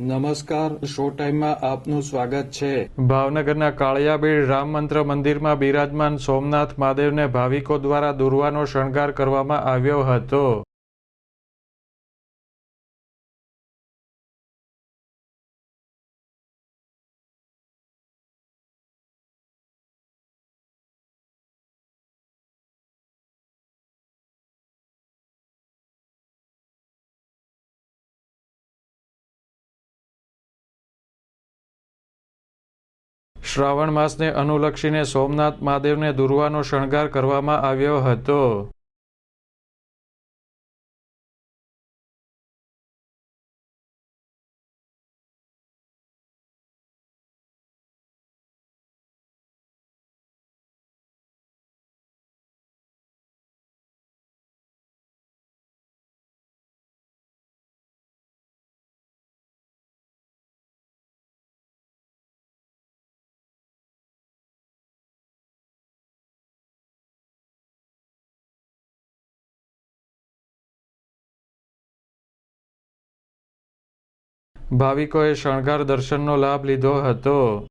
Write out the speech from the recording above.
નમસ્કાર શો ટાઈમમાં આપનું સ્વાગત છે. ભાવનગરના કાળિયાબીડ રામ મંત્ર મંદિરમાં બિરાજમાન સોમનાથ મહાદેવને ભાવિકો દ્વારા દુર્વાનો શણગાર કરવામાં આવ્યો હતો. શ્રાવણ માસને અનુલક્ષીને સોમનાથ મહાદેવને દુર્વાનો શણગાર કરવામાં આવ્યો હતો. ભાવિકોએ શણગાર દર્શનનો લાભ લીધો હતો.